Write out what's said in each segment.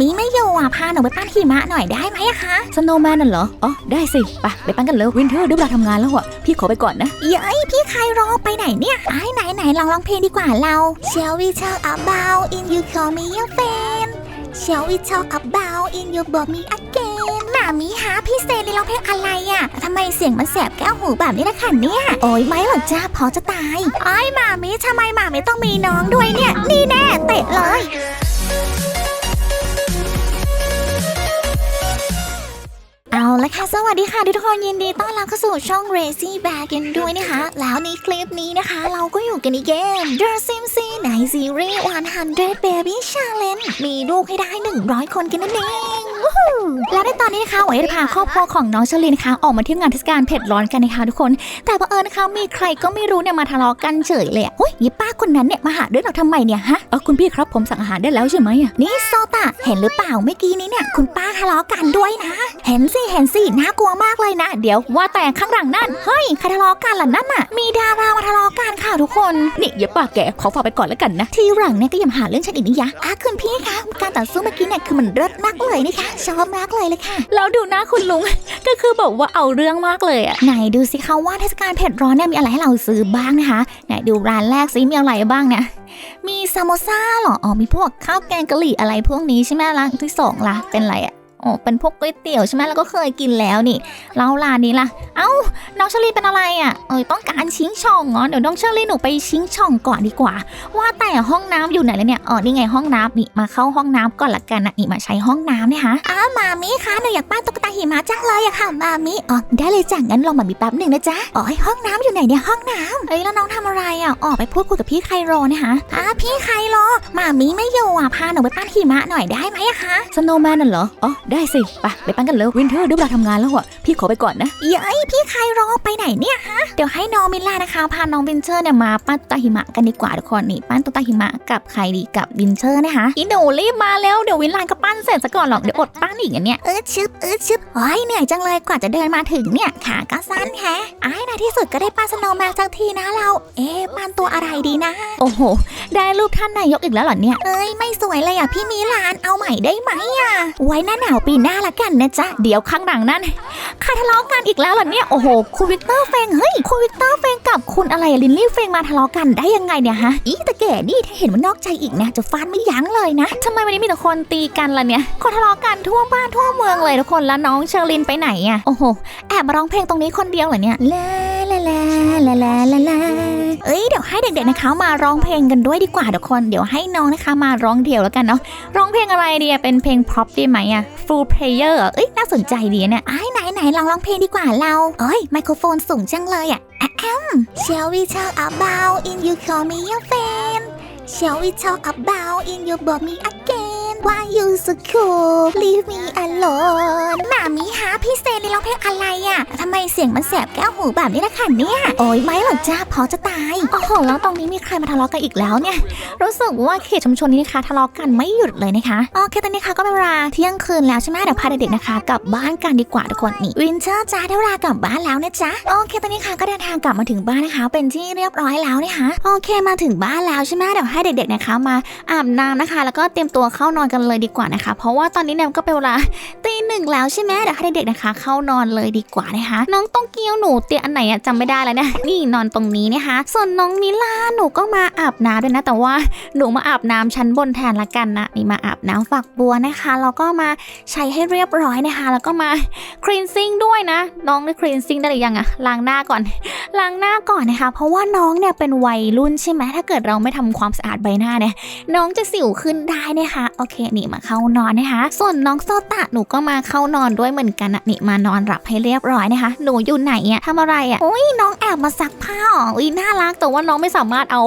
มีไม่อยู่อะ พาหนูไปปั้นหิมะหน่อยได้ไหมอะคะ สโนว์แมนน่ะเหรอ อ๋อ ได้สิ ไปไปปั้นกันเร็ววินเทอร์เดี๋ยวเวลาทำงานแล้วอะพี่ขอไปก่อนนะ เย้ยพี่ใครรอไปไหนเนี่ยไอ้ไหนไหนลองร้องเพลงดีกว่าเรา Shall we talk about in you call me your friend Shall we talk about in you b o me again หมามีฮะพี่เซนนี่ร้องเพลงอะไรอะทำไมเสียงมันแสบแก้วหูแบบนี้ล่ะคะเนี่ย โอ้ยไม่หรอกจ้าพอจะตายไอ้ยหมามีทำไมหมามีต้องมีน้องด้วยเนี่ย นี่แน่เตะเลย เอาละค่ะ สวัสดีค่ะทุกคนยินดีต้อนรับเข้าสู่ช่อง Racy Bag กันด้วยนะคะ แล้วในคลิปนี้นะคะ เราก็อยู่กันในเกม The Sims ในซีรีส์100 Baby Challenge มีลูกให้ได้ 100 คนกันนั่นเองวู้ฮู้และในตอนนี้นะคะหวยจะพาครอบครัวของน้องเชลินนะคะออกมาเที่ยวงานเทศกาลเผ็ดร้อนกันนะคะทุกคน แต่บังเอิญนะคะมีใครก็ไม่รู้เนี่ยมาทะเลาะกันเฉยเลยอะเฮ้ยยี่ป้าคนนั้นเนี่ยมาหาเรื่องเราทำไมเนี่ยฮะเออคุณพี่ครับผมสั่งอาหารได้แล้วใช่ไหมอะนี่โซตะเห็นหรือเปล่าเมื่อกี้นี้เนี่ยคุณป้าทะเลาะกันด้วยนะ เห็นสิเห็นสิน่ากลัวมากเลยนะ เดี๋ยวว่าแต่ข้างหลังนั่น เฮ้ยใครทะเลาะกันล่ะนั่นน่ะ มีดารามาทะเลาะกันค่ะทุกคน นี่อย่าปากแกขอฝากไปก่อนแล้วกันนะ ทีหลังเนี่ยก็อย่ามาหาเรื่องฉันอีกนะยะอะคุณพี่คะการต่อสู้เมื่อกี้เนี่ยคือมันเลิศมากเลยนะคะชอบมากเลยเลยค่ะแล้วดูหน้าคุณลุง ก็คือบอกว่าเอาเรื่องมากเลยอะไหนดูสิคะว่าเทศกาลเผ็ดร้อนเนี่ยมีอะไรให้เราซื้อบ้างนะคะไหนดูร้านแรกสิมีอะไรบ้างเนี่ยมีซามโมซ่าเหรอ อ๋อ มีพวกข้าวแกงกะหรี่อะไรพวกนี้ใช่ไหมร้านที่สองล่ะ เป็นอะไรอะ อ๋อเป็นพวกก๋วยเตี๋ยวใช่ไหมแล้วก็เคยกินแล้วนี่แล้วร้านนี้ล่ะ เอ้า น้องเชอรี่เป็นอะไรอะเอ้ยต้องการชิงช่องเหรอเดี๋ยวน้องเชอรี่หนูไปชิงช่องก่อนดีกว่า ว่าแต่ห้องน้ำอยู่ไหนแล้วเนี่ยอ๋อนี่ไงห้องน้ำนี่มาเข้าห้องน้ำก่อนละกันนะนี่มาใช้ห้องน้ำเนี่ยฮะอ้ามามิคะหนูอยากปั้นตุ๊กตาหิมะจังเลยอะค่ะมามิอ๋อได้เลยจ้ะงั้นรอมามิแป๊บหนึ่งนะจ๊ะอ๋อห้องน้ำอยู่ไหนเนี่ยห้องน้ำเอ้ยแล้วน้องทำอะไรอะออกไปพูดคุยกับพี่ไคโรเนี่ยฮะอ้าพี่ไคโรมามิไม่อยู่อะพาหนูไปปั้นหิมะหน่อยได้ไหมอะคะสโนว์แมนน่ะเหรออ๋อได้สิไปไปปั้นกันเร็ววินเทอร์เดี๋ยวเวลาทำงานแล้วอะพี่ขอไปก่อนนะเย้ยพี่ไคโรไปไหนเนี่ยฮะเดี๋ยวให้น้องมิลล่านะคะพาน้องวินเชอร์เนี่ยมาปั้นตุ๊กตาหิมะกันดีกว่าทุกคนนี่ปั้นตุ๊กตาหิมะกับใครดีกับวินเชอร์นะคะอีหนูรีบมาแล้วเดี๋ยววินลานก็ปั้นเสร็จซะก่อนหรอกเดี๋ยวอดปั้นอีกอันเนี่ยเออชึบเออชึบโอ้ยเหนื่อยจังเลยกว่าจะเดินมาถึงเนี่ยขาก็สั้นแฮะไอ้ในที่สุดก็ได้ปั้นสโนว์แมนสักทีนะเรา เอ๊ะปั้นตัวอะไรดีนะโอ้โห ได้รูปท่านนายกอีกแล้วเหรอเนี่ยเอ้ยไม่สวยเลยอะพี่มิลานเอาใหม่ได้ไหมอะไว้หน้าหนาวปีหน้าละกันนะจ๊ะ เดี๋ยวข้างหลังนั่นใครทะเลาะกันอีกแล้วเหรอเนี่ย โอ้โห คุณวิกเตอร์เฟง เฮ้ย คุณวิกเตอร์เฟงกับคุณอะไรลินลี่เฟงมาทะเลาะกันได้ยังไงเนี่ยฮะ อีแต่แก่นี่ถ้าเห็นว่านอกใจอีกนะ จะฟาดไม่ยั้งเลยนะทำไมวันนี้มีแต่คนตีกันล่ะเนี่ย คนทะเลาะกันทั่วบ้านทั่วเมืองเลยทุกคน แล้วน้องเชอรินไปไหนอะโอ้โห แอบมาร้องเพลงตรงนี้คนเดียวเหรอเนี่ยลาลาลาลาลาลาลาเอ้ยเดี๋ยวให้เด็กๆนะคะมาร้องเพลงกันด้วยดีกว่าทุกคน เดี๋ยวให้น้องนะคะมาร้องเดี่ยวแล้วกันเนาะ ร้องเพลงอะไรดีเป็นเพลงพร็อพได้ไหมอะ full player เหรอเอ้ยน่าสนใจดีเนี่ยไอ้ไหนไหนลองร้องเพลงดีกว่าเราเอ้ยไมโครโฟนสูงจังเลยอะแอะแอม Shall we talk about in you call me your friend Shall we talk about in you b o t me again Why you so cool Leave me alone หมามีฮะพี่เซนนี่ร้องเพลงอะไรอะทำไมเสียงมันแสบแก้วหูแบบนี้ล่ะคะเนี่ยโอ้ยไม่หรอกจ้าพอจะตาย โอ้โห แล้วตรงนี้มีใครมาทะเลาะกันอีกแล้วเนี่ย รู้สึกว่าเขตชุมชนนี้นะคะทะเลาะกันไม่หยุดเลยนะคะโอเคตอนนี้ค่ะก็เป็นเวลาเที่ยงคืนแล้วใช่ไหมเดี๋ยวพาเด็กๆนะคะกลับบ้านกันดีกว่าทุกคนนี่วินเชอร์จ้าได้เวลากลับบ้านแล้วนะจ๊ะโอเคตอนนี้ค่ะก็เดินทางกลับมาถึงบ้านนะคะ เป็นที่เรียบร้อยแล้วนะคะโอเคมาถึงบ้านแล้วใช่ไหมเดี๋ยวให้เด็กๆนะคะ มาอาบน้ำนะคะ แล้วก็เตรียมตัวเข้านอนกันเลยดีกว่านะคะ เพราะว่าตอนนี้เนี่ยก็เป็นเวลาตีหนึ่งแล้วใช่ไหมเดี๋ยวให้เด็กๆนะคะ เข้านอนเลยดีกว่านะคะ น้องต้องเกี้ยวหนูเตียงอันไหนอะจำไม่ได้แล้วเนี่ยนี่นอนตรงนี้นะคะ ส่วนน้องมิลาหนูก็มาอาบน้ำด้วยนะ แต่ว่าหนูมาอาบน้ำชั้นบนแทนละกันนะนี่มาอาบน้ำฝักบัวนะคะแล้วก็มาใช้ให้เรียบร้อยนะคะ แล้วก็มาคลีนซิ่งด้วยนะ น้องได้คลีนซิ่งได้หรือยังอะล้างหน้าก่อนล้างหน้าก่อนนะคะ เพราะว่าน้องเนี่ยเป็นวัยรุ่นใช่ไหมถ้าเกิดเราไม่ทำความสะอาดใบหน้าเนี่ยน้องจะสิวขึ้นได้นะคะโอเคนี่มาเข้านอนนะคะ ส่วนน้องโซตะหนูก็มาเข้านอนด้วยเหมือนกันนะนี่มานอนหลับให้เรียบร้อยนะคะ หนูอยู่ไหนอะทำอะไรอะโอ้ยน้องแอบมาซักผ้าอ๋ออุ้ยน่ารักแต่ว่าน้องไม่สามารถเอา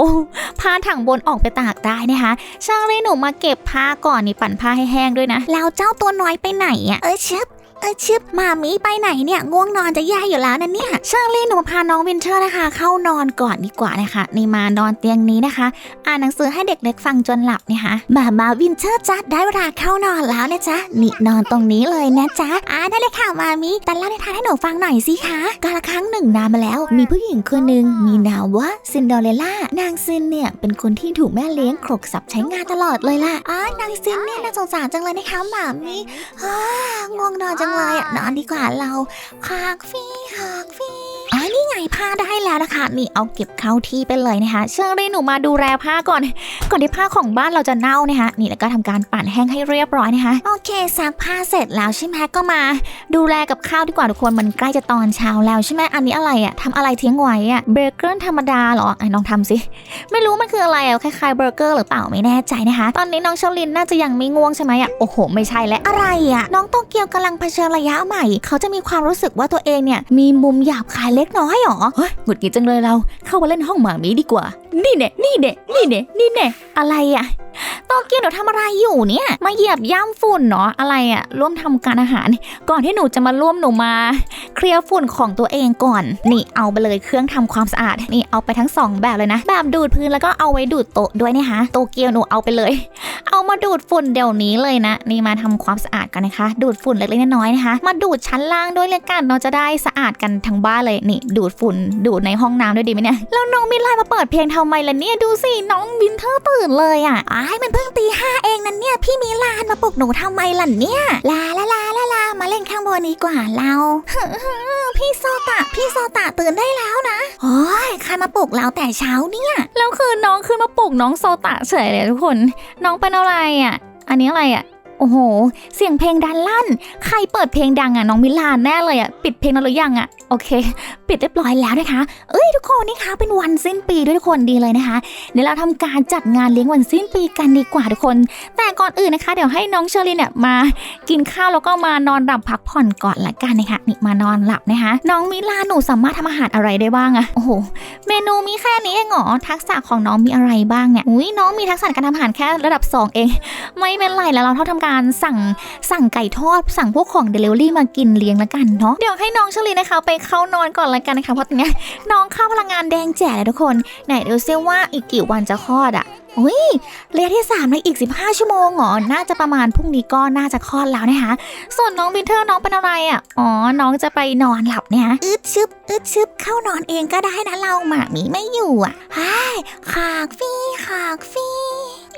ผ้าถังบนออกไปตากได้นะคะช่างเลยหนูมาเก็บผ้าก่อนนี่ปั่นผ้าให้แห้งด้วยนะแล้วเจ้าตัวน้อยไปไหนอะเออชึบ เออชึบมามีไปไหนเนี่ยง่วงนอนจะแย่อยู่แล้วนะเนี่ยเชอรี่หนูพาน้องวินเทอร์นะคะ เข้านอนก่อนดีกว่านะคะนี่มานอนเตียงนี้นะคะ อ่านหนังสือให้เด็กเล็กฟังจนหลับเนี่ยค่ะมามาวินเทอร์จ้าได้เวลาเข้านอนแล้วนะจ๊ะนี่นอนตรงนี้เลยนะจ๊ะอ่าได้เลยค่ะมามีแต่เล่านิทานให้หนูฟังหน่อยสิคะกาละครั้งหนึ่งนานมาแล้ว มีผู้หญิงคนหนึ่งมีนามว่าซินเดอเรลล่านางซินเนี่ยเป็นคนที่ถูกแม่เลี้ยงครกสับใช้งานตลอดเลยล่ะอ่านางซินเนี่ยน่าสงสารจังเลยนะคะหมามีอ่าง่วงนอนจังเลยอะนอนดีกว่าเราคากฟีคากฟี อ๋อนี่ไงผ้าได้แล้วนะคะนี่เอาเก็บเข้าที่ไปเลยนะคะเชิญเลยหนูมาดูแลผ้าก่อน ก่อนที่ผ้าของบ้านเราจะเน่านะคะนี่แล้วก็ทำการปั่นแห้งให้เรียบร้อยนะคะโอเคซักผ้าเสร็จแล้วใช่ไหมก็มา ดูแลกับข้าวดีกว่าทุกคนมันใกล้จะตอนเช้าแล้วใช่ไหมอันนี้อะไรอะทำอะไรทิ้งไว้อะเบเกอร์ธรรมดาเหรอไอ้น้องทำสิไม่รู้มันคืออะไรอะคล้ายๆเบอร์เกอร์หรือเปล่าไม่แน่ใจนะคะ ตอนนี้น้องเชลินน่าจะยังไม่ง่วงใช่ไหมอะโอ้โห ไม่ใช่แล้วอะไรอะน้องโตเกียวกำลังเผชิญระยะใหม่ เขาจะมีความรู้สึกว่าตัวเองเนี่ยมีมุมหยาบคายเล็กน้อยหรอเฮ้ยหงุดหงิดจังเลยเรา เข้ามาเล่นห้องหมามีดีกว่า นี่เน่นี่เน่นี่เน่นี่เน่อะไรอะโตเกียวหนูทำอะไรอยู่เนี่ย มาเหยียบย่ำฝุ่นเนาะอะไรอะร่วมทำการอาหาร ก่อนที่หนูจะมาร่วมหนูมา เคลียร์ฝุ่นของตัวเองก่อน นี่เอาไปเลยเครื่องทำความสะอาด นี่เอาไปทั้งสองแบบเลยนะ แบบดูดพื้นแล้วก็เอาไว้ดูดโต๊ะด้วยนะคะโตเกียวหนูเอาไปเลย เอามาดูดฝุ่นเดี๋ยวนี้เลยนะ นี่มาทำความสะอาดกันนะคะ ดูดฝุ่นเล็กๆน้อยๆนะคะ มาดูดชั้นล่างด้วยเลยกันเราจะได้สะอาดกันทั้งบ้านเลยนี่ดูดฝุ่นดูดในห้องน้ำด้วยดีไหมเนี่ย แล้วน้องมิลายมาเปิดเพลงทำไมล่ะเนี่ย ดูสิน้องวินเทอร์ตื่นเลยอะอ้ายมันเพิ่งตีห้าเองนั่นเนี่ย พี่มิลานมาปลุกหนูทำไมล่ะเนี่ย ลาลาลาลาลามาเล่นข้างบนดีกว่าเรา พี่โซตะ พี่โซตะตื่นได้แล้วนะโอ้ยใครมาปลุกเราแต่เช้าเนี่ยแล้วคือน้องขึ้นมาปลุกน้องโซตะเฉยเลยทุกคน น้องเป็นอะไรอะ อันนี้อะไรอะ โอ้โห เสียงเพลงดันลั่น ใครเปิดเพลงดังอะน้องมิลานแน่เลยอะ ปิดเพลงนั้นหรือยังอะ โอเค ปิดเรียบร้อยแล้วนะคะ เอ้ยทุกคนนี่คะเป็นวันสิ้นปีด้วยทุกคนดีเลยนะคะ เดี๋ยวเราทำการจัดงานเลี้ยงวันสิ้นปีกันดีกว่าทุกคน แก่อนอื่นนะคะ เดี๋ยวให้น้องเชอรี่เนี่ยมากินข้าวแล้วก็มานอนหลับพักผ่อนก่อนละกันนะคะนี่มานอนหลับนะคะ น้องมิลาหนูสามารถทำอาหารอะไรได้บ้างอะโอ้โหเมนูมีแค่นี้เองเหรอทักษะของน้องมีอะไรบ้างเนี่ยอุ้ยน้องมีทักษะการทำอาหารแค่ระดับ 2 เอง ไม่เป็นไรแล้วเราเท่าทำการสั่งสั่งไก่ทอด สั่งพวกของเดลิเวอรี่มากินเลี้ยงละกันเนาะเดี๋ยวให้น้องเชลีนะคะ ไปเข้านอนก่อนละกันนะคะเพราะตอนเนี้ยน้องเข้าพลังงานแดงแจ๋เลยทุกคนไหนดูซิว่าอีกกี่วันจะคลอดอะ อุ้ยเรียนที่3ในอีก 15 ชั่วโมงเหรอ น่าจะประมาณพรุ่งนี้ก็น่าจะคลอดแล้วนะคะ ส่วนน้องวินเทอร์น้องเป็นอะไรอะอ๋อ น้องจะไปนอนหลับเนี่ยอึดชึบอึดชึบเข้านอนเองก็ได้นะเราหมามีไม่อยู่อะไอ้ขากฟี่ขากฟี่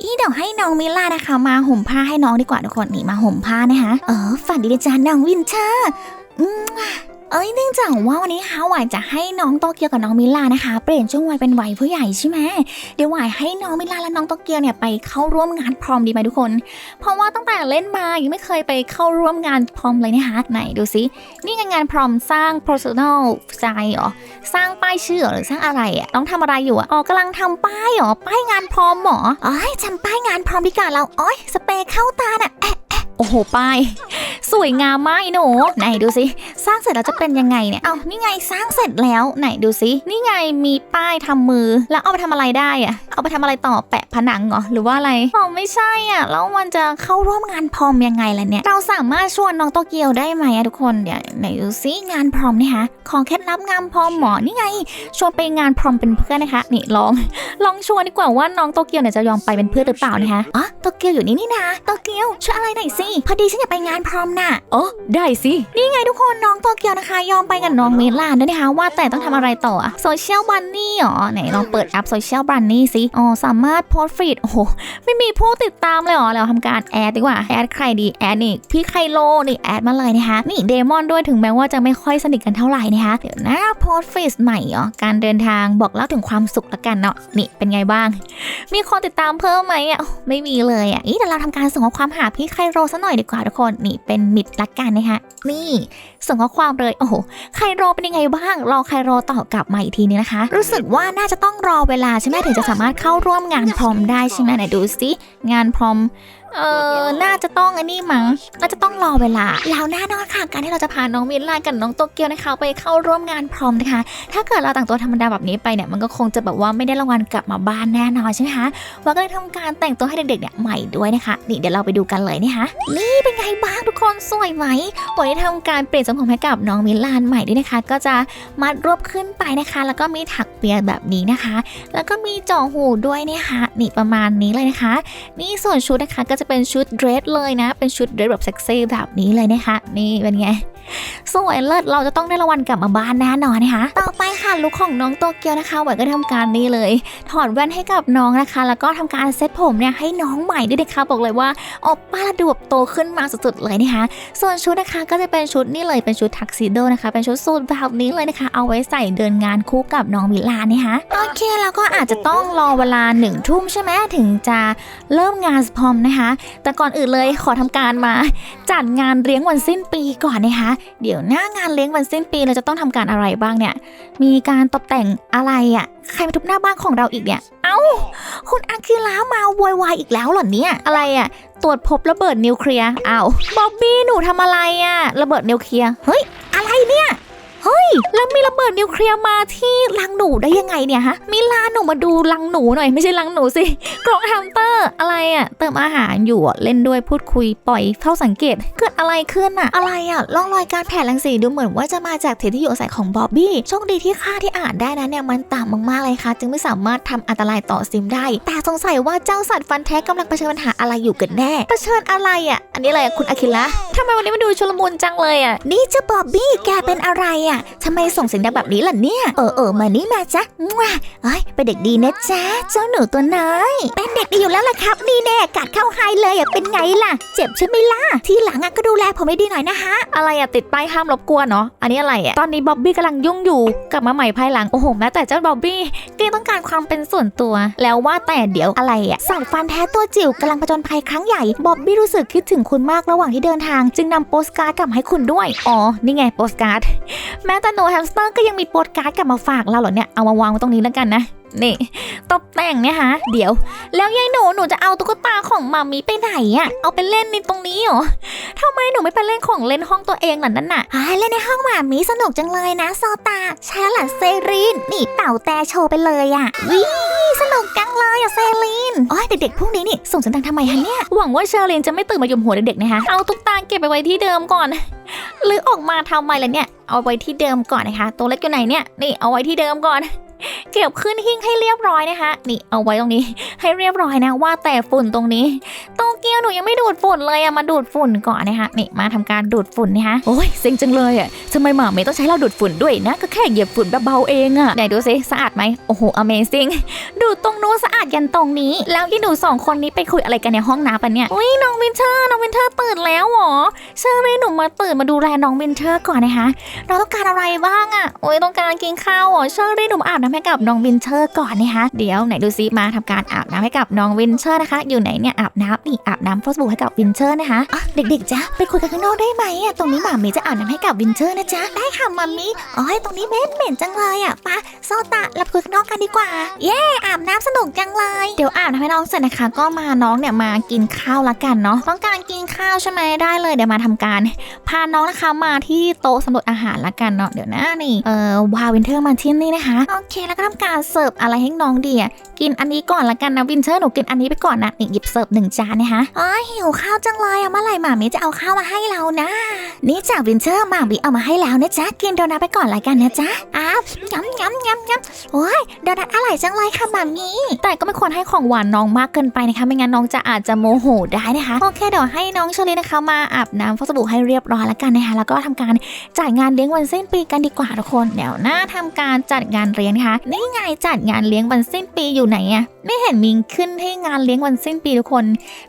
อีเดี๋ยวให้น้องมิลานะคะ มาห่มผ้าให้น้องดีกว่าทุกคนนี่มาห่มผ้านะคะ เออฝันดีนะจ๊ะน้องวินเทอร์อืม เอ้ยเนื่องจากว่าวันนี้ฮาวายจะให้น้องโตเกียวกับน้องมิลานะคะ เปลี่ยนช่วงวัยเป็นวัยผู้ใหญ่ใช่ไหมเดี๋ยวหวายให้น้องมิลาและน้องโตเกียวเนี่ยไปเข้าร่วมงานพรอมดีไหมทุกคน เพราะว่าตั้งแต่เล่นมายังไม่เคยไปเข้าร่วมงานพรอมเลยนะคะไหนดูสินี่ไงงานพรอมสร้าง personal ใจเหรอสร้างป้ายชื่อหรือสร้างอะไรอะน้องทำอะไรอยู่อะอ๋อกำลังทำป้ายหรอป้ายงานพร้อมหรออ๋อจำป้ายงานพร้อมดีกว่าเราอ๋อสเปรย์เข้าตาน่ะแอะ โอ้โหป้ายสวยงามมากหนูไหนดูสิสร้างเสร็จแล้วจะเป็นยังไงเนี่ยเอานี่ไงสร้างเสร็จแล้วไหนดูสินี่ไงมีป้ายทำมือ แล้วเอาไปทำอะไรได้อะเอาไปทำอะไรต่อแปะผนังเหรอหรือว่าอะไรอ๋อไม่ใช่อะแล้วมันจะเข้าร่วมงานพรอมยังไงล่ะเนี่ยเราสามารถชวนน้องโตเกียวได้ไหมอะทุกคนเดี๋ยวไหนดูสิงานพรอมนะคะขอเคล็ดลับงานพรอมหมอนี่ไง ชวนไปงานพรอมเป็นเพื่อนนะคะ นี่ลองลองชวนดีกว่าว่าน้องโตเกียวเนี่ยจะยอมไปเป็นเพื่อนหรือเปล่านะคะอ๋อโตเกียวอยู่นี่นี่นะโตเกียวช่วยอะไรหน่อยสิพอดีฉันอยากไปงานพรอมน่ะอ๋อได้สิ นี่ไงทุกคนน้องโตเกียวนะคะ ยอมไปกับน้องมิลานด้วยนะคะ ว่าแต่ต้องทำอะไรต่อโซเชียลบันนี่หรอไหนลองเปิดแอปโซเชียลบันนี่สิอ๋อสามารถโพสต์ฟีดโอ้โหไม่มีผู้ติดตามเลยเหรอเราทำการแอดดีกว่าแอดใครดีแอดนี่พี่ไคโลนี่แอดมาเลยนะคะนี่เดมอนด้วยถึงแม้ว่าจะไม่ค่อยสนิทกันเท่าไหร่นะคะเดี๋ยวนะโพสต์ฟีดใหม่เหรอการเดินทางบอกเล่าถึงความสุขละกันเนาะนี่เป็นไงบ้าง มีคนติดตามเพิ่มไหมอะไม่มีเลยอะอีเดี๋ยวเราทำการส่งข้อความหาพี่ไคโรซะหน่อยดีกว่าทุกคนนี่เป็นมิดละกันนะคะนี่ส่งข้อความเลยโอ้โหไคโรเป็นยังไงบ้างรอไคโรตอบกลับมาอีกทีนึงนะคะ รู้สึกว่าน่าจะต้องรอเวลาใช่ไหมถึงจะสามารถเข้าร่วมงานพรอมได้ใช่ไหมไหนดูสิงานพรอม เออ น่าจะต้องอันนี้มั้ง น่าจะต้องรอเวลา แล้วแน่นอนค่ะ การที่เราจะพาน้องมิลลากับน้องโตเกียวนะคะ ไปเข้าร่วมงานพร้อมนะคะ ถ้าเกิดเราแต่งตัวธรรมดาแบบนี้ไปเนี่ย มันก็คงจะแบบว่าไม่ได้รางวัลกลับมาบ้านแน่นอนใช่ไหมคะว่าก็เลยทำการแต่งตัวให้เด็กๆเนี่ยใหม่ด้วยนะคะ นี่เดี๋ยวเราไปดูกันเลยนะคะ นี่เป็นไงบ้างทุกคน สวยไหมวันนี้ทำการเปลี่ยนทรงผมให้กับน้องมิลลานใหม่ด้วยนะคะ ก็จะมัดรวบขึ้นไปนะคะ แล้วก็มีถักเปียแบบนี้นะคะ แล้วก็มีจ่อหูด้วยนะคะ นี่ประมาณนี้เลยนะคะ นี่ส่วนชุดนะคะก็จะเป็นชุดเดรสเลยนะ เป็นชุดเดรสแบบเซ็กซี่แบบนี้เลยนะคะนี่เป็นไงสวยเลิศเราจะต้องได้รางวัลกลับมาบ้านแน่นอนนะคะต่อไปค่ะลุคของน้องโตเกียวนะคะหวานก็ทำการนี้เลย ถอดแว่นให้กับน้องนะคะ แล้วก็ทำการเซ็ตผมเนี่ยให้น้องใหม่ด้วยนะคะบอกเลยว่าออกป้าระดูแบบโตขึ้นมาสุดๆเลยนะคะ ส่วนชุดนะคะก็จะเป็นชุดนี่เลยเป็นชุดทักซิโดนะคะ เป็นชุดสูทแบบนี้เลยนะคะ เอาไว้ใส่เดินงานคู่กับน้องมิลานะคะโอเคแล้วก็อาจจะต้องรอเวลาหนึ่งทุ่มใช่ไหมถึงจะเริ่มงานสพอมนะคะแต่ก่อนอื่นเลยขอทำการมา จัดงานเลี้ยงวันสิ้นปีก่อนนะคะ เดี๋ยวหน้างานเลี้ยงวันสิ้นปีเราจะต้องทำการอะไรบ้างเนี่ย มีการตกแต่งอะไรอะ่ะ ใครมาทุบหน้าบ้านของเราอีกเนี่ย เอ้า คุณอาคิระมาโวยวายอีกแล้วเหรอเนี่ย อะไรอะ่ะ ตรวจพบระเบิดนิวเคลียร์ เอ้า บ๊อบบี้หนูทำอะไรอะ่ะ ระเบิดนิวเคลียร์ เฮ้ย อะไรเนี่ย เฮ้ย แล้วมีระเบิดนิวเคลียร์มาที่รังหนูได้ยังไงเนี่ยฮะ มิลาหนูมาดูรังหนูหน่อย ไม่ใช่รังหนูสิกล่องแฮมสเตอร์อะไรอะ่ะเติมอาหารอยู่อะเล่นด้วยพูดคุยปล่อยเท่าสังเกตเกิดอะไรขึ้นอะอะไรอะร่องรอยการแผ่รังสีดูเหมือนว่าจะมาจากถิ่นที่อยู่อาศัยของบ๊อบบี้โชคดีที่ค่าที่อ่านได้นะเนี่ยมันต่ำมากๆเลยค่ะ จึงไม่สามารถทำอันตรายต่อซิมได้ แต่สงสัยว่าเจ้าสัตว์ฟันแท้กำลังเผชิญปัญหาอะไรอยู่กันแน่เผชิญอะไรอะอันนี้อะไรอะคุณอาคิระทำไมวันนี้มันดูชุลมุนจังเลยอะนี่เจ้าบอบบี้แกเป็นอะไรอะทำไมส่งเสียงดังแบบนี้ล่ะเนี่ย เออเออมานี่มาจ๊ะมั่วเอ้ยเป็นเด็กดีนะจ๊ะ เจ้าหนูตัวน้อย เป็นเด็กดีอยู่แล้วล่ะครับ นี่แน่กัดเข้าไฮเลยอะเป็นไงล่ะ เจ็บใช่ไหมล่ะ ทีหลังอะก็ดูแลผมให้ดีหน่อยนะฮะอะไรอะติดป้ายห้ามรบกวนเนาะ อันนี้อะไรอะตอนนี้บ๊อบบี้กำลังยุ่งอยู่ กลับมาใหม่ภายหลัง โอ้โหแม้แต่เจ้าบ๊อบบี้ก็ยังต้องการความเป็นส่วนตัว แล้วว่าแต่เดี๋ยวอะไรอะสัตว์ฟันแท้ตัวจิ๋วกำลังผจญภัยครั้งใหญ่ บ๊อบบี้รู้สึกคิดถึงคุณมากระหว่างที่เดินทาง จึงนำโปสการ์ดกลับมาให้คุณด้วย อ๋อ นี่ไงโปสการ์ดแม้แต่หนูแฮมสเตอร์ก็ยังมีโปสการ์ดกลับมาฝากเราเหรอเนี่ย เอามาวางไว้ตรงนี้แล้วกันนะ นี่ตกแต่งเนี่ยฮะ เดี๋ยว แล้วยายหนูหนูจะเอาตุ๊กตาของมามีไปไหนอะเอาไปเล่นในตรงนี้เหรอทำไมหนูไม่ไปเล่นของเล่นห้องตัวเองล่ะนั่นน่ะอ่าเล่นในห้องหมามีสนุกจังเลยนะ โซตาใช่แล้วล่ะเซรีน นี่เต่าแต่โชว์ไปเลยอะวิสนุกจังเลยอะเซรีนโอ้ยเด็กๆพวกนี้นี่ส่งเสียงดังทำไมฮะเนี่ย หวังว่าเชอรีนจะไม่ตื่นมายุมหัวเด็กๆนะคะ เอาตุ๊กตาเก็บไปไว้ที่เดิมก่อน หรือออกมาทำไมล่ะเนี่ย เอาไว้ที่เดิมก่อนนะคะ ตัวเล็กอยู่ไหนเนี่ย นี่เอาไว้ที่เดิมก่อน เก็บขึ้นหิ้งให้เรียบร้อยนะคะ นี่เอาไว้ตรงนี้ ให้เรียบร้อยนะว่าแต่ฝุ่นตรงนี้โตเกียวหนูยังไม่ดูดฝุ่นเลยอะมาดูดฝุ่นก่อนนะคะนี่มาทำการดูดฝุ่นนะคะโอ้ยเซ็งจังเลยอะทำไมหมาไม่ต้องใช้เราดูดฝุ่นด้วยนะ ก็แค่เหยียบฝุ่นเบาๆเองอะไหนดูสิสะอาดไหมโอ้โห amazing ดูดตรงนู้นสะอาดยันตรงนี้ แล้วที่หนูสองคนนี้ไปคุยอะไรกันในห้องน้ำปะเนี่ยอุ้ยน้องวินเทอร์น้องวินเทอร์ตื่นแล้วเหรอเชอรี่หนูมาตื่นมาดูแลน้องวินเทอร์ก่อนนะคะเราต้องการอะไรบ้างอะโอ้ยต้องการกินข้าวเหรอเชอรี่หนูมาอาบน้ำให้กับน้องวินเทอร์ก่อนนะคะเดี๋ยวไหนดูซิมาทำการอาบน้ำให้กับน้องวินเทอร์นะคะ อยู่ไหนเนี่ยอาบน้ำนี่อาบน้ำฟอสบูให้กับวินเทอร์นะคะอะเด็กๆจ๊ะไปคุยกันข้างนอกได้ไหมอะตรงนี้หมามีจะอาบน้ำให้กับวินเทอร์นะจ๊ะได้ค่ะมัมมี่อ๋อตรงนี้เหม็นเหม็นจังเลยอะปะโซตะเราไปคุยข้างนอกกันดีกว่า เย้อาบน้ำสนุกจังเลย เดี๋ยวอาบน้ำให้น้องเสร็จนะคะ ก็มาน้องเนี่ยมากินข้าวละกันเนาะต้องการกินข้าวใช่ไหมได้เลยเดี๋ยวมาทำการ พาน้องนะคะมาที่โต๊ะสำรวจอาหารละกันเนาะเดี๋ยวนะนี่เออวาวินเทอร์มาที่นี่นะคะโอเคแล้วก็ทำการเสิร์ฟอะไรให้น้องดีอะกินอันนี้ก่อนละกันนะวินเทอร์หนูกินอันนี้ไปก่อนนะนี่หยิบเสิร์ฟหนึ่งจานนะคะอ๋อหิวข้าวจังเลยอะเมื่อไหร่หมามีจะเอาข้าวมาให้เรานะ นี่จากวินเทอร์หมามีเอามาให้แล้วนะจ๊ะกินโดนัทไปก่อนละกันนะจ๊ะอ้าวย้ำย้ำย้ำย้ำโอ้ยโดนัทอร่อยจังเลยค่ะหมามีแต่ก็ไม่ควรให้ของหวานน้องมากเกินไปนะคะ ไม่งั้นน้องจะอาจจะโมโหได้นะคะโอเคเดี๋ยวให้น้องเชลีนะคะ มาอาบน้ำฟอกสบู่ให้เรียบร้อยแล้วกันนะคะแล้วก็ทำการจ่ายงานเลี้ยงวันสิ้นปีกันดีกว่าทุกคนเดี๋ยวหน้าทำการจัดงานเลี้ยงนะคะ นี่ไงจัดงานเลี้ยงวันสิ้นปีอยู่ไหนอะไม่เห็นมีขึ้นให้งานเลี้ยงวันสิ้นปีทุกคน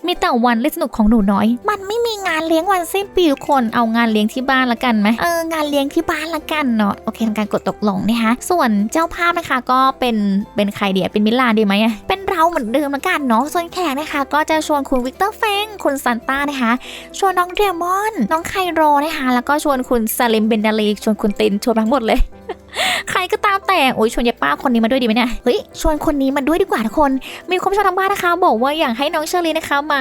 มีแต่วันเล่นสนุกของหนูน้อย มันไม่มีงานเลี้ยงวันสิ้นปีทุกคน เอางานเลี้ยงที่บ้านละกันไหมเอองานเลี้ยงที่บ้านละกันเนาะ โอเคทำการกดตกลงนะคะ ส่วนเจ้าภาพนะคะก็เป็นเป็นใครเดียเป็นมิลานดีไหมอะเป็นเราเหมือนเดิมละกันเนาะ ส่วนแขกนะคะ ก็จะชวนคุณวิกเตอร์เฟงคุณซันต้านะคะ ชวนน้องเดมอน น้องไคโรนะคะ แล้วก็ชวนคุณซาลิมเบนดาลีชวนคุณติน ชวนทั้งหมดเลย ใครก็ตามแต่โอ้ยชวนยายป้าคนนี้มาด้วยดีไหมเนี่ยเฮ้ยชวนคนนี้มาด้วยดีกว่าทุกคน มีคุณผู้ชมทางบ้านนะคะ บอกว่าอยากให้น้องเชอรี่นะคะมา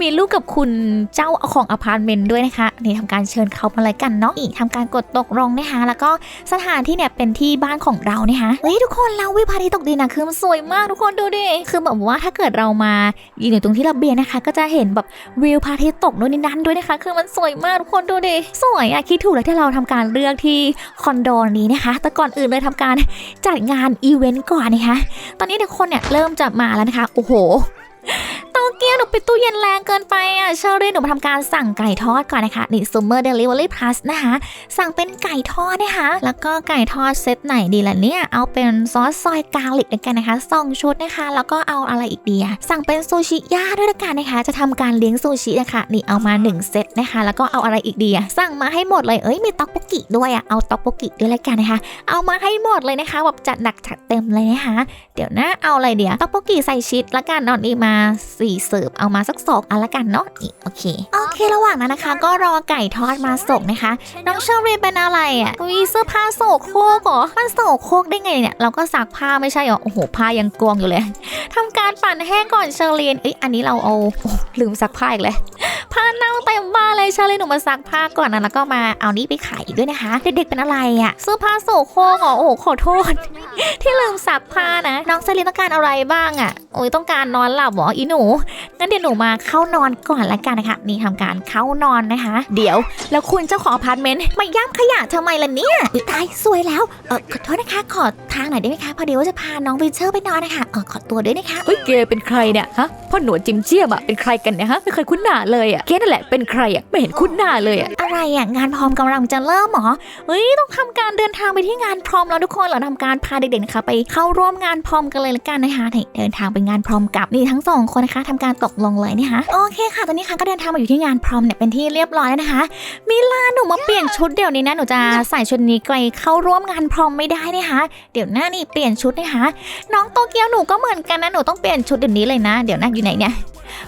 มีลูกกับคุณเจ้าของอพาร์ตเมนต์ด้วยนะคะนี่ทำการเชิญเขามาเลยกันเนาะนี่ทำการกดตกลงนะคะแล้วก็สถานที่เนี่ยเป็นที่บ้านของเรานะคะเฮ้ยทุกคนเราวิวพาทิตย์ตกดินนะคือมันสวยมากทุกคนดูดิคือแบบว่าถ้าเกิดเรามายืนอยู่ตรงที่ระเบียงนะคะ ก็จะเห็นแบบวิวพาทิตตกนู่นนี่นั่นด้วยนะคะ คือมันสวยมากทุกคนดูดิสวยอะคิดถูกแล้วที่เราทำการเลือกที่คอนโดนี้นะคะแต่ก่อนอื่นเลยทำการจัดงานอีเวนต์ก่อนนะคะ ตอนนี้เด็กคนเนี่ยเริ่มจะมาแล้วนะคะ โอ้โห โตเกียวหนูปิดตู้เย็นแรงเกินไปอะเชอรี่หนูมาทำการสั่งไก่ทอดก่อนนะคะนี่ Summer Delivery Plus นะคะ สั่งเป็นไก่ทอดนะคะ แล้วก็ไก่ทอดเซตไหนดีล่ะเนี่ย เอาเป็นซอสซอยกาลิกด้วยกันนะคะสองชุดนะคะ แล้วก็เอาอะไรอีกดีอะสั่งเป็นซูชิย่าด้วยละกันนะคะ จะทำการเลี้ยงซูชินะคะนี่เอามา 1 เซตนะคะ แล้วก็เอาอะไรอีกดีอะสั่งมาให้หมดเลยเอ้ยมีต็อกโบกิด้วยอะเอาต็อกโบกิด้วยละกันนะคะ เอามาให้หมดเลยนะคะแบบจัดหนักจัดเต็มเลยนะคะ เดี๋ยวนะเอาอะไรเดี๋ยวต็อกโบกิใส่ชีสละกันนอนนี่มาสี่เสิร์ฟเอามาสักสองอันละกันเนาะนี่โอเค โอเค ระหว่างนั้นนะคะ ก็รอไก่ทอดมาส่งนะคะ น้องเชอรี่เป็นอะไรอะอุ้ยเสื้อผ้าโศกโครกเหรอมันโศกโครกได้ไงเนี่ย เราก็ซักผ้าไม่ใช่เหรอ โอ้โห ผ้ายังกวงอยู่เลยทำการปั่นแห้งก่อนเชอรีนเอ้ย อันนี้เราเอาโอ้ลืมซักผ้าอีกเลยผ้าเน่าเต็มบ้านเลยเชอรีนหนูมาซักผ้าก่อนนะแล้วก็มาเอานี้ไปขายอีกด้วยนะคะ เด็กๆเป็นอะไรอะ่ะเสื้อผ้าโศกโครกเหรอโอ้โหขอโทษ ที่ลืมซักผ้านะ น้องเชอรีนต้องการอะไรบ้างอะ่ะโอ้ยต้องการนอนหลับเหรออีหนูงั้นเดี๋ยวหนูมาเข้านอนก่อนละกันนะคะ นี่ทำการเข้านอนนะคะ เดี๋ยว แล้วคุณเจ้าของอพาร์ตเมนต์มาย่ำขยะทำไมล่ะเนี่ยอุ๊ยตายสวยแล้วเออขอโทษนะคะขอทางหน่อยได้ไหมคะพอดีว่าจะพาน้องวินเชอร์ไปนอนนะคะเออขอตัวด้วยนะคะเฮ้ยเกเป็นใครเนี่ยฮะพ่อหนวดจิมเจียมอะเป็นใครกันเนี่ยฮะไม่เคยคุ้นหน้าเลยอะเกนั่นแหละเป็นใครอะไม่เห็นคุ้นหน้าเลยอะอะไรอะงานพร้อมกำลังจะเริ่มเหรอเฮ้ยต้องทำการเดินทางไปที่งานพร้อมแล้วทุกคนเราทำการพาเด็กๆนะคะไปเข้าร่วมงานพร้อมกันเลยละกันนะคะนี่เดินทางไปงานพร้อมกับนี่ทั้งสองคนนะคะทำการตกลงเลยนะคะโอเคค่ะ ตอนนี้ค่ะก็เดินทางมาอยู่ที่งานพร้อมเนี่ยเป็นที่เรียบร้อยแล้วนะคะ มิลาหนูมาเปลี่ยนชุดเดี๋ยวนี้นะหนูจะใส่ชุดนี้ไปเข้าร่วมงานพร้อมไม่ได้นะคะเดี๋ยวหน้านี่เปลี่ยนชุดนะคะน้องโตเกียวหนูก็เหมือนกันนะหนูต้องเปลี่ยนชุดเดี๋ยวนี้เลยนะ เดี๋ยวนะอยู่ไหนเนี่ย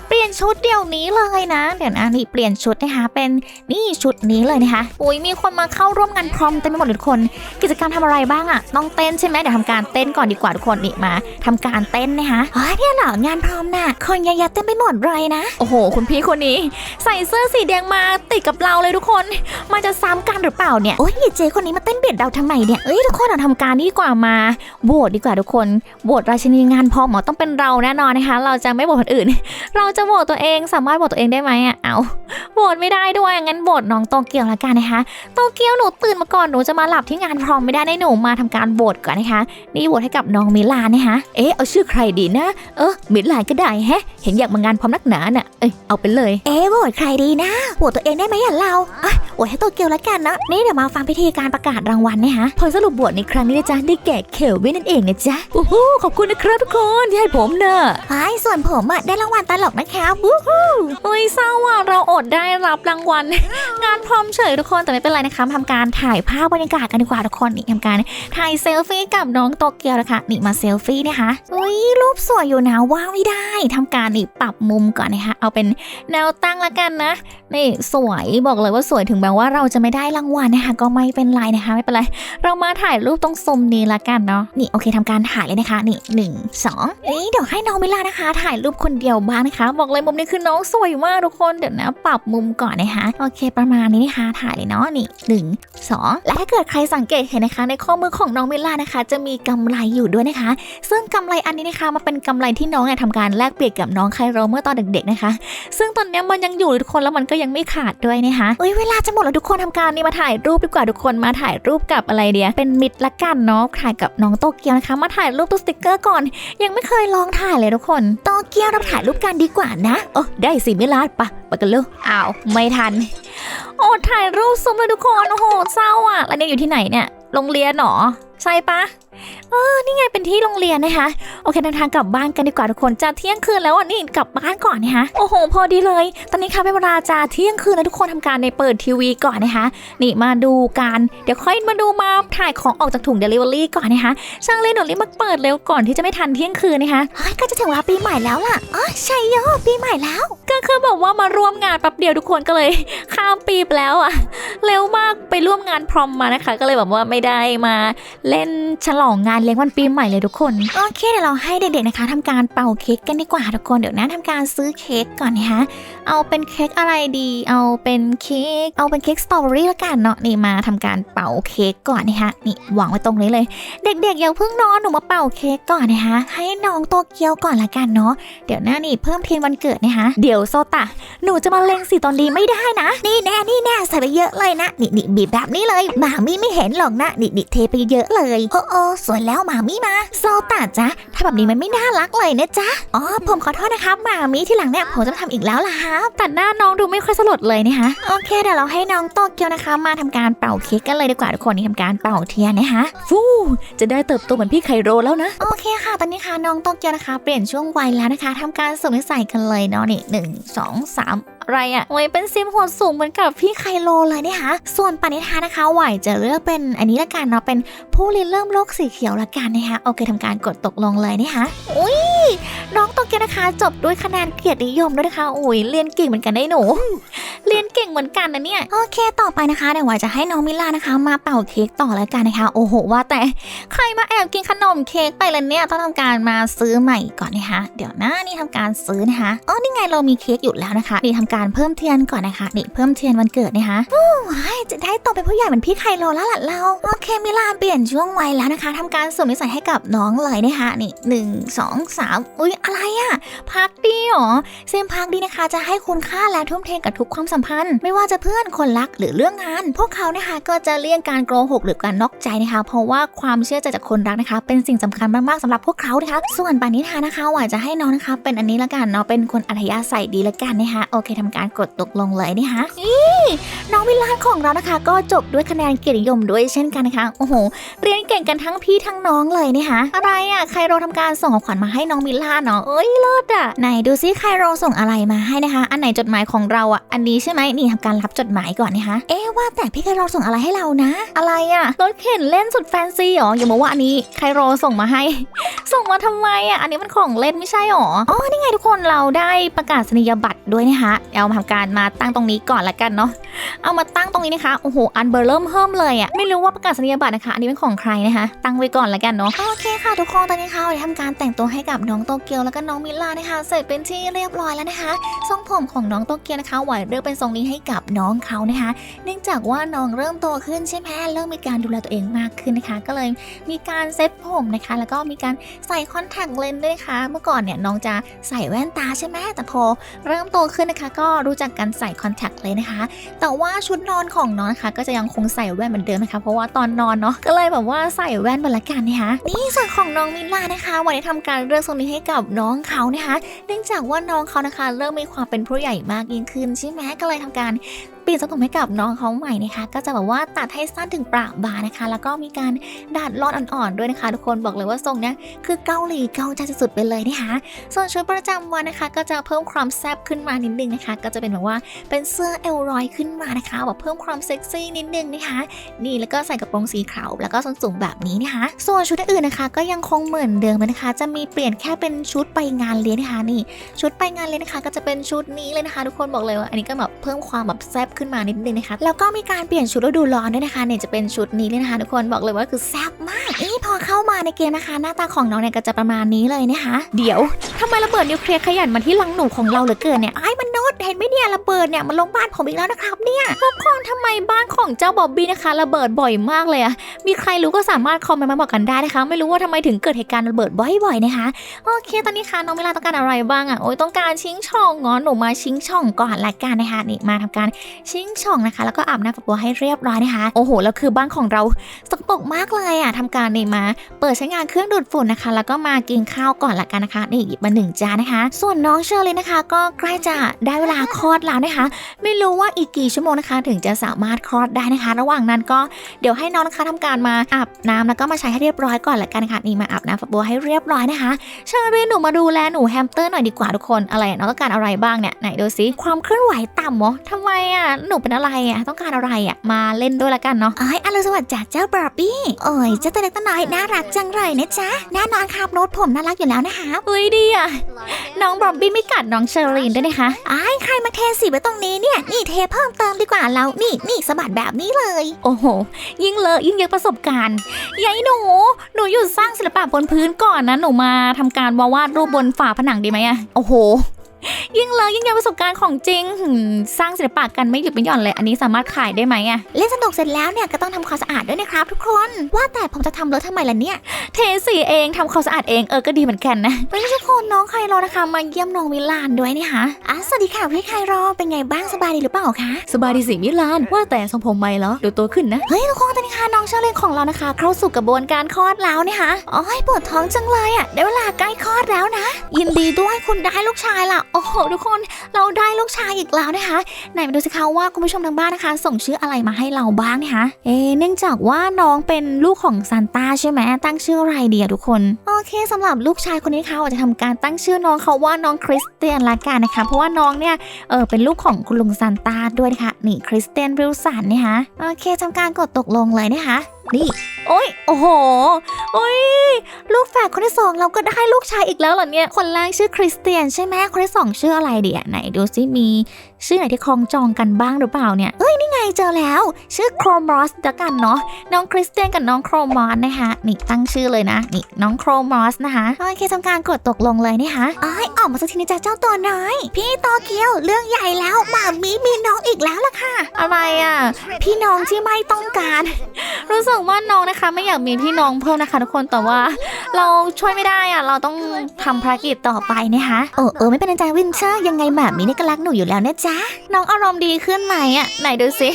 เปลี่ยนชุดเดี๋ยวนี้เลยนะ เดี๋ยวนะนี่เปลี่ยนชุดนะคะ เป็นนี่ชุดนี้เลยนะคะอุ้ยมีคนมาเข้าร่วมงานพร้อมเต็มไปหมดเลยทุกคน กิจกรรมทำอะไรบ้างอะต้องเต้นใช่ไหมเดี๋ยวทำการเต้นก่อนดีกว่าทุกคนนี่มาทำการเต้นนะคะอ๋อเนี่ยเหรองานพร้อมน่ะคนเยอะแยะเต็มไปหมดเลยนะโอ้โห คุณพี่คนนี้ ใส่เสื้อสีแดงมาติดกับเราเลยทุกคน มันจะซ้ำกันหรือเปล่าเนี่ยโอ้ยเจ๊คนนี้มาเต้นเบียดเราทำไมเนี่ยเอ้ยทุกคนเราทำการนี่ดีกว่ามาโหวตดีกว่าทุกคนโหวตราชินีงานพอหมอต้องเป็นเราแน่นอนนะคะ เราจะไม่โหวตคนอื่นเราจะโหวตตัวเองสามารถโหวตตัวเองได้ไหมอะเอาโหวตไม่ได้ด้วยงั้นโหวตน้องโตเกียวละกันนะคะโตเกียวหนูตื่นมาก่อนหนูจะมาหลับที่งานพร้อมไม่ได้ในะหนูมาทำการโหวตก่อนนะคะ นี่โหวตให้กับน้องมิลานนะคะเอ๊ะเอาชื่อใครดีนะ เออมิลานก็ได้แฮะ เห็นอยากมางานพร้อมนักหนาน่ะเอ้ยเอาไปเลย เอ๊ะโหวตใครดีนะโหวตตัวเองได้ไหมอะเราอะโหวตให้ตัวเกียวแล้วกันเนาะนี่เดี๋ยวมาฟังพิธีการประกาศรางวัลนะคะผลสรุปบวชในครั้งนี้นะจ๊ะได้แก่เคลวินนั่นเองนะจ๊ะโอ้โหขอบคุณนะครับทุกคนที่ให้ผมเนอะไอ้ส่วนผมอะได้รางวัลตลหรอกนะคะวู้เฮ้ยเศร้าอะเราอดได้รับรางวัล งานพร้อมเฉยทุกคนแต่ไม่เป็นไรนะคะทำการถ่ายภาพบรรยากาศกันดีกว่าทุกคนนี่ทำการถ่ายเซลฟี่กับน้องโตเกียวนะคะนี่มาเซลฟี่นะคะอุ้ยรูปสวยอยู่นะว่างไม่ได้ทำการนี่ปรับมุมก่อนนะคะเอาเป็นแนวตั้งละกันนะนี่สวยบอกเลยว่าสวยถึงแม้ว่าเราจะไม่ได้รางวัลนะคะ ก็ไม่เป็นไรนะคะไม่เป็นไรเรามาถ่ายรูปตรงซุมนี้ละกันเนาะนี่โอเคทำการถ่ายเลยนะคะ นี่หนึ่งสองเอ้ยเดี๋ยวให้น้องมิลานะคะ ถ่ายรูปคนเดียวบ้างนะคะบอกเลยมุมนี้คือน้องสวยมากทุกคนเดี๋ยวนะ ปรับมุมก่อนนะคะโอเค ประมาณนี้นะคะถ่ายเลยเนาะนี่หนึ่งสองและถ้าเกิดใครสังเกตเห็นนะคะ ในข้อมือของน้องมิลานะคะ จะมีกำไรอยู่ด้วยนะคะ ซึ่งกำไรอันนี้นะคะมันเป็นกำไรที่น้องเนี่ยทำการแลกเปลี่ยนกับน้องไคโรเมื่อตอนเด็กๆนะคะ ซึ่งตอนนี้มันยังอยู่ทุกคนแล้วมันก็ยังไม่ขาดด้วยนะคะเอ้ยเวลาจะหมดแล้วทุกคนทำการนี่มาถ่ายรูปดีกว่าทุกคนมาถ่ายรูปกับอะไรเดียเป็นมิตรละกันเนาะถ่ายกับน้องโตเกียวนะคะ มาถ่ายรูปตัวสติกเกอร์ก่อน ยังไม่เคยลองถ่ายเลยทุกคนโตเกียวเราถ่ายรูปกันดีกว่านะโอ้ได้สิมิลาดปะไปกันเลยอ้าวไม่ทัน โอ้ถ่ายรูปซุมเลยทุกคนโอ้โหเศร้าอะแล้วเนี่ยอยู่ที่ไหนเนี่ยโรงเรียนเหรอใช่ปะ เออ นี่ไงเป็นที่โรงเรียนนะคะ โอเคเดินทางกลับบ้านกันดีกว่าทุกคนจะเที่ยงคืนแล้วอะนี่กลับบ้านก่อนนะคะ โอ้โห พอดีเลย ตอนนี้ค่ะเป็นเวลาจะเที่ยงคืนแล้วทุกคนทำการในเปิดทีวีก่อนนะคะ นี่มาดูกัน เดี๋ยวค่อยมาดูมาถ่ายของออกจากถุงเดลิเวอรี่ก่อนนะคะช่างเลยหนูรีบมาเปิดเร็วก่อนที่จะไม่ทันเที่ยงคืนนะคะเฮ้ยก็จะถึงเวลาปีใหม่แล้วล่ะ อ๋อใช่โยปีใหม่แล้ว ก็คือแบบว่ามาร่วมงานแป๊บเดียวทุกคนก็เลย ข้ามปีไปแล้วอะเร็วมากไปร่วมงานพรอมมานะคะ ก็เลยแบบว่าไม่ได้มาเล่นฉลองงานเลี้ยงวันปีใหม่เลยทุกคน โอเคเดี๋ยวเราให้เด็กๆนะคะทำการเป่าเค้กกันดีกว่าทุกคนเดี๋ยวนะทำการซื้อเค้กก่อนนะคะเอาเป็นเค้กอะไรดี เอาเป็นเค้กเอาเป็นเค้กสตรอเบอรี่ละกันเนาะนี่มาทำการเป่าเค้กก่อนนะคะนี่วางไว้ตรงนี้เลย เด็กๆอย่าเพิ่งนอนหนูมาเป่าเค้กก่อนนะคะให้น้องโตเกียวก่อนละกันเนาะเดี๋ยวหน้านี่เพิ่มเทียนวันเกิดนะคะเดี๋ยวโซตะหนูจะมาเล็งสีตอนดีไม่ได้นะ นี่แน่นี่แน่ใส่ไปเยอะเลยนะนี่นี่บีบแบบนี้เลยหมามี่ไม่เห็นหรอกนะนี่นี่เทไปเยอะเลยโอ้โอ้สวยแล้วหมามี่มาโซตาจ๊ะถ้าแบบนี้มันไม่น่ารักเลยนะจ๊ะอ๋อผมขอโทษนะครับหมามี่ที่หลังเนี่ยผมจะทำอีกแล้วล่ะครับแต่หน้าน้องดูไม่ค่อยสลดเลยนะคะโอเคเดี๋ยวเราให้น้องโตเกียวนะคะ มาทำการเป่าเค้กกันเลยดีกว่าทุกคนนี่ทำการเป่าเทียนนะคะฟูจะได้เติบโตเหมือนพี่ไคโรแล้วนะโอเคค่ะ ตอนนี้ค่ะน้องโตเกียวนะคะ เปลี่ยนช่วงวัยแล้วนะคะทำการสวมนิสัยกันเลยเนาะนี่หนึ่งสองสาม อะไรอะโอ้ยเป็นซิมหัวสูงเหมือนกับพี่ไคโลเลยเนี่ยค่ะส่วนปณิธานนะคะไหวจะเลือกเป็นอันนี้ละกันเนาะเป็นผู้ริเริ่มโลกสีเขียวละกันนะคะโอเคทำการกดตกลงเลยเนะคะอุ้ยน้องโตเกียวนะคะจบด้วยคะแนนเกียรตินิยมด้วยนะคะโอ้ยเรียนเก่งเหมือนกันได้หนู เรียนเก่งเหมือนกันนะเนี่ยโอเคต่อไปนะคะเดี๋ยวไหวจะให้น้องมิลานะคะ มาเป่าเค้กต่อล้วกันนะคะ โอ้โหว่าแต่ใครมาแอบกินขนมเค้กไปแล้วเนี่ยต้องทำการมาซื้อใหม่ก่อนนะคะเดี๋ยวนะนี่ทำการซื้อนะคะอ๋อนี่ไงเรามีเค้กอยู่แล้วนะคะนี่ทำการเพิ่มเทียนก่อนนะคะนี่เพิ่มเทียนวันเกิดนะคะโอ้ยจะได้โตเป็นผู้ใหญ่เหมือนพี่ไคโลแล้วล่ะเราโอเคมิลานเปลี่ยนช่วงวัยแล้วนะคะทำการสวมนิสัยให้กับน้องเลยนะคะนี่หนึ่งสองสามอุ้ยอะไรอะพักดีเหรอเซมพักดีนะคะจะให้คุณค่าและทุ่มเทกับทุกความสัมพันธ์ ไม่ว่าจะเพื่อนคนรักหรือเรื่องงาน พวกเขานะคะก็จะเลี่ยงการโกหกหรือการนอกใจนะคะ เพราะว่าความเชื่อใจจากคนรักนะคะ เป็นสิ่งสำคัญมากๆสำหรับพวกเขานะคะส่วนปานิธานะคะหวาจะให้น้องนะคะ เป็นอันนี้ละกันเนาะเป็นคนอัธยาศัยดีละกันนะคะโอเคทำการกดตกลงเลยนะคะอีน้องวิลาของเรานะคะ ก็จบด้วยคะแนนเกียรตินิยมด้วยเช่นกันนะคะโอ้โหเรียนเก่งกันทั้งพี่ทั้งน้องเลยนะคะอะไรอะ่ะไคโรทำการส่งของขวัญมาให้น้องมิลาเนาะเอ้ยเลิศอะไหนดูซิไคโรส่งอะไรมาให้นะคะ อันไหนจดหมายของเราอะอันนี้ใช่ไหมนี่ทำการรับจดหมายก่อนนะคะเอ๊ว่าแต่พี่ไคโรส่งอะไรให้เรานะ อะไรอะ่ะรถเข็นเล่นสุดแฟนซีเหรออย่ามาว่าอันนี้ไคโรส่งมาให้ ส่งมาทำไมอะอันนี้มันของเล่นไม่ใช่หรออ๋อนี่ไงทุกคนเราได้ประกาศนียบัตรด้วยนะคะเอามาทำการมาตั้งตรงนี้ก่อนละกันเนาะเอามาตั้งตรงนี้นะคะโอ้โหอันเบอร์เริ่มเพิ่มเลยอะไม่รู้ว่าประกาศนียบัตรนะคะ อันนี้เป็นของใครนะคะ ตั้งไว้ก่อนละกันเนาะโอเคค่ะทุกคนตอนนี้ค่ะเราทำการแต่งตัวให้กับน้องโตเกียวแล้วก็น้องมิลานะคะ เสร็จเป็นที่เรียบร้อยแล้วนะคะทรงผมของน้องโตเกียวนะคะไหวเลือกเป็นทรงนี้ให้กับน้องเขานะคะ เนื่องจากว่าน้องเริ่มโตขึ้นใช่ไหมเริ่มมีการดูแลตัวเองมากขึ้นนะคะ ก็เลยมีการเซ็ตผมนะคะ แล้วก็มีการใส่คอนแทคเลนส์ด้วยนะคะเมื่อก่อนเนี่ยน้องจะใส่แว่นตาใช่ไหมแต่พอเริ่มโตขึ้นนะคะก็็รู้จักการใส่คอนแทคเลยนะคะ แต่ว่าชุดนอนของน้องนะคะ ก็จะยังคงใส่แว่นเหมือนเดิมนะคะ เพราะว่าตอนนอนเนาะก็เลยแบบว่าใส่แว่นมาละกันนะคะนี่ส่วนของน้องมิลลานะคะวันนี้ทำการเลือกทรงนี้ให้กับน้องเขานะคะ เนื่องจากว่าน้องเขานะคะ เริ่มมีความเป็นผู้ใหญ่มากยิ่งขึ้นใช่ไหมก็เลยทำการ ลี่ยนทรงผมให้กับน้องเขาใหม่นะคะ ก็จะแบบว่าตัดให้สั้นถึงประบ่านะคะ แล้วก็มีการดัดรอดอ่อนๆด้วยนะคะ ทุกคนบอกเลยว่าทรงเนี้ยคือเกาหลีเกาใจสุดๆไปเลยนะคะ ส่วนชุดประจำวันนะคะ ก็จะเพิ่มความแซ่บขึ้นมานิดนึงนะคะ ก็จะเป็นแบบว่าเป็นเสื้อเอลรอยขึ้นมานะคะแบบเพิ่มความเซ็กซี่นิดนึงนะคะ นี่แล้วก็ใส่กระโปรงสีขาวแล้วก็ส้นสูงแบบนี้นะคะ ส่วนชุดอื่นนะคะ ก็ยังคงเหมือนเดิมนะคะ จะมีเปลี่ยนแค่เป็นชุดไปงานเลี้ยงนะคะนี่ ชุดไปงานเลี้ยงนะคะ ก็จะเป็นชุดนี้เลยนะคะ ทุกคนบอกเลยว่าอันนี้ก็แบบเพิ่มความแบบแซ่บขึ้นมานิดนึงนะคะ แล้วก็มีการเปลี่ยนชุดฤดูร้อนด้วยนะคะ เนี่ยจะเป็นชุดนี้เลยนะคะทุกคนบอกเลยว่าคือแซ่บมากนี่พอเข้ามาในเกมนะคะ หน้าตาของน้องเนี่ยก็จะประมาณนี้เลยนะคะ เดี๋ยวทำไมระเบิดนิวเคลียร์ขยันมาที่ลังหนูของเราเหลือเกินเนี่ยไอ้มนุษย์เห็นไหมเนี่ยระเบิดเนี่ยมันลงบ้านผมอีกแล้วนะครับเนี่ยทุกคนทำไมบ้านของเจ้าบ๊อบบี้นะคะระเบิดบ่อยมากเลยอะมีใครรู้ก็สามารถคอมเมนต์มาบอกกันได้นะคะ ไม่รู้ว่าทำไมถึงเกิดเหตุการณ์ระเบิดบ่อยๆนะคะโอเคตอนนี้ค่ะน้องเวลาต้องการอะไรบ้างอะโอ้ยต้องการชิงช่องงอหนูมาชิงช่องก่อนละกันนะคะนี่มาทำการชิงช่องนะคะ แล้วก็อาบน้ำฝักบัวให้เรียบร้อยนะคะ โอ้โห แล้วคือบ้านของเราสกปรกมากเลยอะทำการนี่มา เปิดใช้งานเครื่องดูดฝุ่นนะคะ แล้วก็มากินข้าวก่อนละกันนะคะ นี่หยิบมาหนึ่งจานนะคะ ส่วนน้องเชอร์เลยนะคะ ก็ใกล้จะได้เวลาคลอดแล้วนะคะ ไม่รู้ว่าอีกกี่ชั่วโมงนะคะ ถึงจะสามารถคลอดได้นะคะ ระหว่างนั้นก็เดี๋ยวให้น้องนะคะทำการมาอาบน้ำแล้วก็มาใช้ให้เรียบร้อยก่อนละกันค่ะ นี่มาอาบน้ำฝักบัวให้เรียบร้อยนะคะ เชอรี่หนูมาดูแลหนูแฮมสเตอร์หน่อยดีกว่าทุกคน อะไรน้องต้องการอะไรบ้างเนี่ย ไหนดูสิความเคลื่อนไหวต่ำเหรอทำไมอะหนูเป็นอะไรอะต้องการอะไรอะมาเล่นด้วยละกันเนาะเอ้ยอรุณสวัสดิ์จ้ะเจ้าบาร์บี้เอ้ยเจ้าตัวเล็กตัวน้อยน่ารักจังเลยนะจ๊ะแน่นอนครับโน้ตผมน่ารักอยู่แล้วนะคะเฮ้ยดีอะน้องบอบบี้ไม่กัดน้องเชอรีนด้วยนะคะไอ้ายใครมาเทสีไว้ตรงนี้เนี่ยนี่เทเพิ่มเติมดีกว่าเรานี่นี่สะบัดแบบนี้เลย โอ้โห ยิ่งเลอะยิ่งเยอะประสบการณ์ยายหนู หนูหยุดสร้างศิลปะบนพื้นก่อนนะหนูมาทำการวาดรูปบนฝาผนังดีไหมอะโอ้โห ยิ่งเลอะยิ่งเยอะประสบการณ์ของจริงหืมสร้างศิลปะกันไม่หยุดไม่หย่อนเลย อันนี้สามารถขายได้ไหมอะเล่นสนุกเสร็จแล้วเนี่ยก็ต้องทำความสะอาดด้วยนะครับทุกคน ว่าแต่ผมจะทำเลอะทำไมล่ะเนี่ย เทสีเองทำความสะอาดเองเออก็ดีเหมือนกันนะวันนี้ทุกคนน้องไคโรนะคะมาเยี่ยมน้องมิลานด้วยนะคะอะสวัสดีค่ะพี่ไคโรเป็นไงบ้างสบายดีหรือเปล่าคะ สบายดีสิมิลานว่าแต่ทรงผมใหม่เหรอดูโตขึ้นนะ เฮ้ยทุกคนตอนนี้ค่ะน้องเชอร์เลนของเรานะคะ เข้าสู่กระบวนการคลอดแล้วนะคะอ๋อปวดท้องจังเลยอะได้เวลาใกล้คลอดแล้วนะ ยินดีด้วยคุณได้ลูกชายละโอ้โหทุกคนเราได้ลูกชายอีกแล้วนะคะไหนมาดูสิคะว่าคุณผู้ชมทางบ้านนะคะ ส่งชื่ออะไรมาให้เราบ้างนะคะเอ๊ะเนื่องจากว่าน้องเป็นลูกของซานต้าใช่ไหมตั้งชื่ออะไรดีอะทุกคนโอเคสำหรับลูกชายคนนี้เขาอาจจะทำการตั้งชื่อน้องเขาว่าน้องคริสเตียนละกันนะคะเพราะว่าน้องเนี่ยเออเป็นลูกของคุณลุงซานต้าด้วยนะคะนี่คริสเตียนริวสันนะคะโอเคทำการกดตกลงเลยนะคะนี่ โอ้ยโอ้โห โอ้ย ลูกแฝดคนที่สองเราก็ได้ลูกชายอีกแล้วเหรอเนี่ย คนแรกชื่อคริสเตียนใช่ไหมคนที่สองชื่ออะไรเดี๋ยวไหนดูซิมี ชื่อไหนที่คล้องจองกันบ้างหรือเปล่าเนี่ย เอ้ยนี่ไงเจอแล้ว ชื่อโครมอสเดียวกันเนาะน้องคริสเตียนกับน้องโครมอสนะคะนี่ตั้งชื่อเลยนะนี่น้องโครมอสนะคะโอเคทำการกดตกลงเลยนะคะอ้ายออกมาสักทีนะจ๊ะเจ้าตัวน้อย พี่โตเกียวเรื่องใหญ่แล้วหมามีมีน้องอีกแล้วล่ะค่ะ อะไรอะพี่น้องที่ไม่ต้องการ รู้สึกว่าน้องนะคะ ไม่อยากมีพี่น้องเพิ่มนะคะ ทุกคนแต่ว่า เราช่วยไม่ได้อะเราต้องทำภารกิจต่อไปนะคะเออเออไม่เป็นไรจ้าวินเชอร์ยังไงแบบนี้นี่ก็รักหนูอยู่แล้วนะจ๊ะน้องอารมณ์ดีขึ้นไหมอะ ไหนดูสิ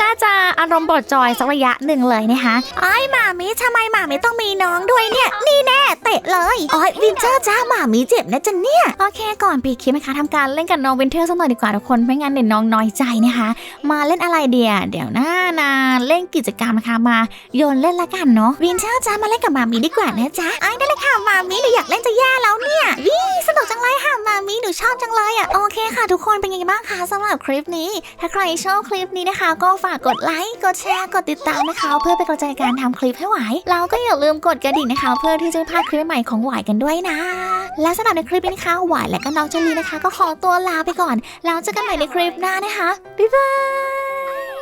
น่าจะอารมณ์บดจอยสักระยะหนึ่งเลยนะคะไอ้ยหมามีทำไมหมามีต้องมีน้องด้วยเนี่ย นี่แน่เตะเลยอ๋อยวินเชอร์จ้าหมามีเจ็บนะจ๊ะเนี่ย โอเค ก่อนปีคลิปนะคะทำการเล่นกับน้องวินเทอร์สักหน่อยดีกว่าทุกคนไม่งั้นเดี๋ยวน้องน้อยใจนะคะ มาเล่นอะไรเดียเดี๋ยวหน้านาเล่นกิจกรรมนะคะมาโยนเล่นละกันเนาะวินเชอร์จ้ามาเล่นกับหมามีดีกว่านะจ๊ะไอ้ยได้เลยค่ะหมามีหนูอยากเล่นจะแย่แล้วเนี่ยวิสนุกจังเลยค่ะหมามีหนูชอบจังเลยอะโอเคค่ะ ทุกคนเป็นยังไงบ้างคะสำหรับคลิปนี้ ถ้าใครชอบคลิปนี้นะคะ ก็ฝากกดไลค์ กดแชร์ กดติดตามนะคะ เพื่อเป็นกำลังใจการทำคลิปให้ไหวแล้วก็อย่าลืมกดกระดิ่งนะคะ เพื่อที่จะไม่พลาดคลิปใหม่ของหวายกันด้วยนะ และสำหรับในคลิปนี้นะคะ หวายและก็น้องเจลีนะคะ ก็ขอตัวลาไปก่อนแล้วเจอกันใหม่ในคลิปหน้านะคะบ๊ายบาย